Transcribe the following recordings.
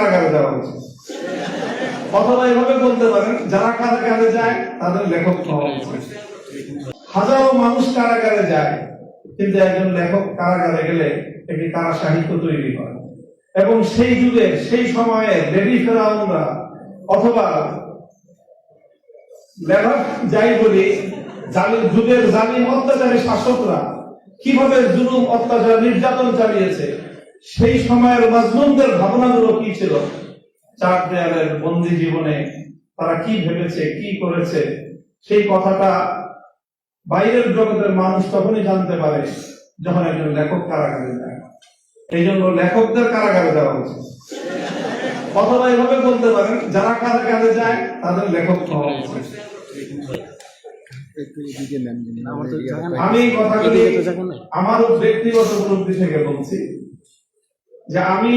কারাগারে দেওয়া উচিত। অথবা এভাবে বলতে পারেন, যারা কারাগারে যায়, তাদের লেখক হওয়া উচিত। হাজারো মানুষ কারাগারে যায়, কিন্তু একজন লেখক কারাগারে গেলে একটি কারা সাহিত্য তৈরি হয় এবং সেই যুগে, সেই সময়ে লেডি ফেরাউনরা, অথবা লেখক যাই বলি যুগের জালিম অত্যাচারী শাসকরা, কীভাবে জুলুম, অত্যাচার, নির্যাতন চালিয়েছে সেই সময়ের মাজলুমদের ভাবনাগুলো কি ছিল? চার দেয়ালের বন্দি জীবনে তারা কি ভেবেছে কি করেছে? সেই কথাটা বাইরের জগতের মানুষ তখনই জানতে পারে যখন একজন লেখক কারাগারে যায়। এই জন্য লেখকদের কারাগারে দেওয়া উচিত। অথবা এভাবে বলতে পারেন যারা কারাগারে যায় তাদের লেখক হওয়া উচিত। আমি কথাগুলি আমার ব্যক্তিগত উপলব্ধি থেকে বলছি। যে আমি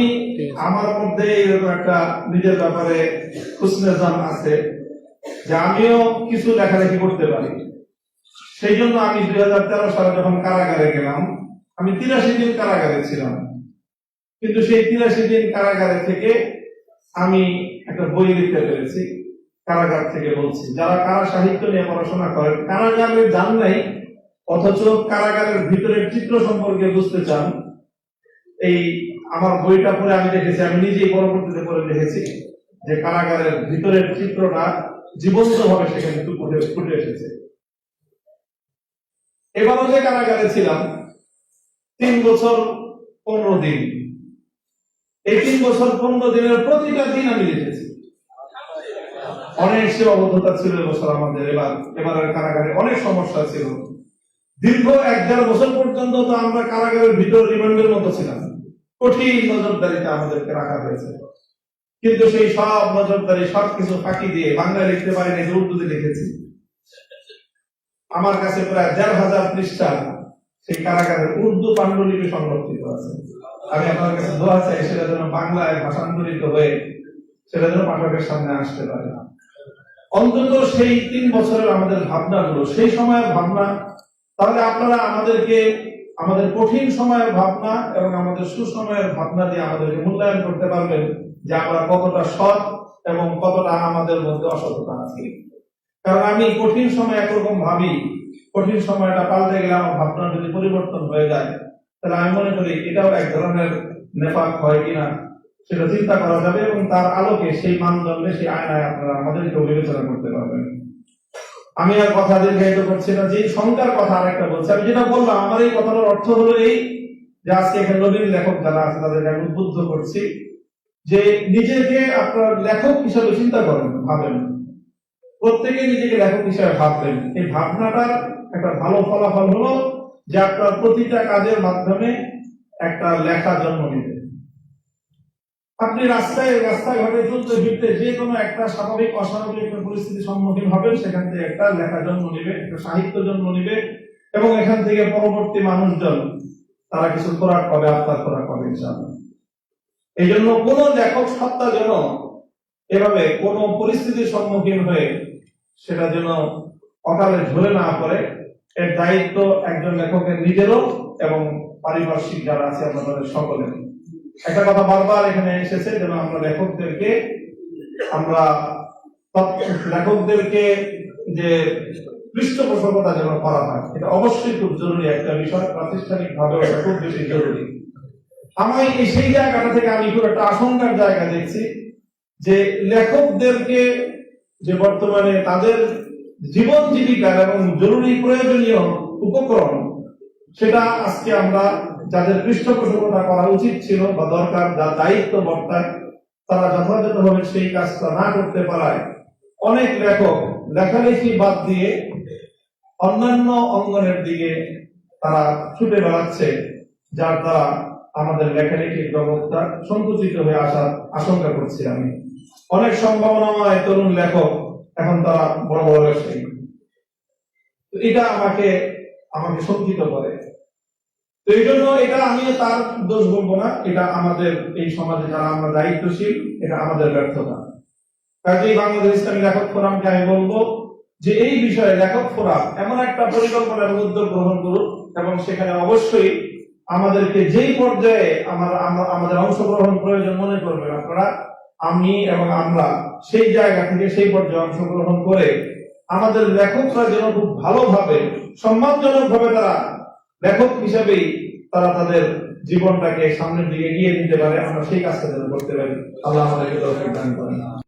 আমার মধ্যে এরকম একটা নিজের ব্যাপারে খুশনেজান আছে যে আমিও কিছু লেখালেখি করতে পারি। সেই জন্য আমি দুই হাজার তেরো সালে যখন কারাগারে গেলাম আমি তিরাশি দিন কারাগারে ছিলাম। কিন্তু সেই তিরাশি দিন কারাগারে থেকে আমি একটা বই লিখতে পেরেছি কারাগার থেকে বলছি। যারা কারা সাহিত্য নিয়ে পড়াশোনা করেন কারাগারে যান নাই অথচ কারাগারের ভিতরের চিত্র সম্পর্কে বুঝতে চান এই আমার বইটা পড়ে আমি দেখেছি, আমি নিজেই পরবর্তীতে পড়ে দেখেছি যে কারাগারের ভিতরের চিত্রটা জীবন্ত ভাবে সেখানে ফুটে ফুটে এসেছে। এবারও যে কারাগারে ছিলাম, তিন বছর পনেরো দিন। এই তিন বছর পনেরো দিনের প্রতিটা দিন আমি লিখেছি। অনেক সীমাবদ্ধতা ছিল এবছর আমাদের, এবার এবারের কারাগারে অনেক সমস্যা ছিল। দীর্ঘ এক দেড় বছর পর্যন্ত তো আমরা কারাগারের ভিতর রিমান্ডের মতো ছিলাম। কঠিন নজরদারিতে আমাদেরকে রাখা হয়েছে। কিন্তু সেই সব নজরদারি সব কিছু ফাঁকি দিয়ে বাংলায় লিখতে পারিনি উর্দুতে লিখেছি। আমার কাছে প্রায় দেড় হাজার পৃষ্ঠা সেই কারাগারের উর্দু পাণ্ডুলিপি সংরক্ষিত আছে। আমি আপনার কাছে দোয়া চাই, সেটা যেন বাংলায় ভাষান্তরিত হয়ে সেটা যেন পাঠকের সামনে আসতে পারে। অন্তত সেই তিন বছরের আমাদের ভাবনাগুলো, সেই সময়ের ভাবনা, তাহলে আপনারা আমাদেরকে আমাদের কঠিন সময়ের ভাবনা এবং আমাদের সুসময়ের ভাবনা দিয়ে আমাদেরকে মূল্যায়ন করতে পারবেন যে আমরা কতটা সৎ এবং কতটা আমাদের মধ্যে অসততা আছে। কারণ আমি কঠিন সময় একরকম ভাবি, কঠিন সময়টা পাল্টে গেলে আমার ভাবনা যদি পরিবর্তন হয়ে যায়, তাহলে আমি মনে করি এটাও এক ধরনের নেপাক হয় কিনা সেটা চিন্তা করা যাবে এবং তার আলোকে সেই মানদণ্ডে, সেই আয়নায় আপনারা আমাদেরকে বিবেচনা করতে পারবেন। আমি আর কথা দীর্ঘায়িত করছি না, যে শঙ্কার কথা আর একটা বলছি। আমি যেটা বললাম, আমার এই কথাটার অর্থ হলো এই যে আজকে এখানে নবীন লেখক যারা আছে তাদেরকে আমি উদ্বুদ্ধ করছি যে নিজেকে আপনার লেখক হিসাবে চিন্তা করেন, ভাবেন। প্রত্যেকে নিজেকে লেখক হিসাবে ভাববেন। এই ভাবনাটার একটা ভালো ফলাফল হলো যে আপনার প্রতিটা কাজের মাধ্যমে একটা লেখা জন্ম নেবে। আপনি রাস্তায়, রাস্তাঘাটে চলতে ফিরতে যে কোনো একটা স্বাভাবিক অস্বাভাবিক একটা পরিস্থিতির সম্মুখীন হবেন, সেখান থেকে একটা লেখা জন্ম নেবে, একটা সাহিত্য জন্ম নেবে, এবং এখান থেকে পরবর্তী মানুষজন, তারা কিছু খোরাক পাবে, আত্মার খোরাক পাবে এই জন্য কোন লেখক সত্তা যেন এভাবে কোন পরিস্থিতির সম্মুখীন হয়ে সেটা যেন অকালে ঝরে না পড়ে, এর দায়িত্ব একজন লেখকের নিজেরও এবং পারিপার্শ্বিক যারা আছে, আমরা তাদের সকলের একটা কথা বারবার এখানে এসেছে যেন আমরা লেখকদেরকে আমরা লেখকদেরকে যে পৃষ্ঠপোষকতা যেন করা হয়, এটা অবশ্যই খুব জরুরি একটা বিষয় প্রাতিষ্ঠানিক ভাবে খুব বেশি জরুরি। আমার এই সেই জায়গাটা থেকে আমি খুব একটা আশঙ্কার জায়গা দেখছি যে লেখকদেরকে যে বর্তমানে তাদের জীবন জীবিকার এবং জরুরি প্রয়োজনীয় উপকরণ সেটা আজকে আমরা যাদের পৃষ্ঠপোষকতা করা উচিত ছিল বা দরকার, যার দায়িত্ব বর্তায়, তারা যথাযথভাবে সেই কাজটা না করতে পারায়, অনেক লেখক লেখালেখি বাদ দিয়ে অন্যান্য অঙ্গনের দিকে তারা ছুটে বেড়াচ্ছে, যার দ্বারা আমাদের লেখালেখির জগৎটা সংকুচিত হয়ে আসার আশঙ্কা করছি আমি। অনেক সম্ভাবনাময় তরুণ লেখক এখন তারা বড় বড় ব্যবসায়ী এটা আমাকে আমাকে শঙ্কিত করে। তো এই জন্য এটা আমি তার দোষ বলব না। এটা আমাদের এই সমাজে যারা আমরা দায়িত্বশীল, এটা আমাদের ব্যর্থতা। কাজেই বাংলাদেশ ইসলামী লেখক ফোরামকে আমি বলব যে এই বিষয়ে লেখক ফোরাম এমন একটা পরিকল্পনা উদ্যোগ গ্রহণ করুক এবং সেখানে অবশ্যই আমাদেরকে যেই পর্যায়ে আমার আমাদের অংশগ্রহণ প্রয়োজন মনে করবেন আপনারা, আমি এবং আমরা সেই জায়গা থেকে সেই পর্যায়ে অংশগ্রহণ করে আমাদের লেখকরা যেন খুব ভালোভাবে সম্মানজনক ভাবে তারা লেখক হিসাবেই তারা তাদের জীবনটাকে সামনের দিকে এগিয়ে নিতে পারে। আমরা সেই কাজটা যেন করতে পারি। আল্লাহ আমাদেরকে দর্শক দান করেন।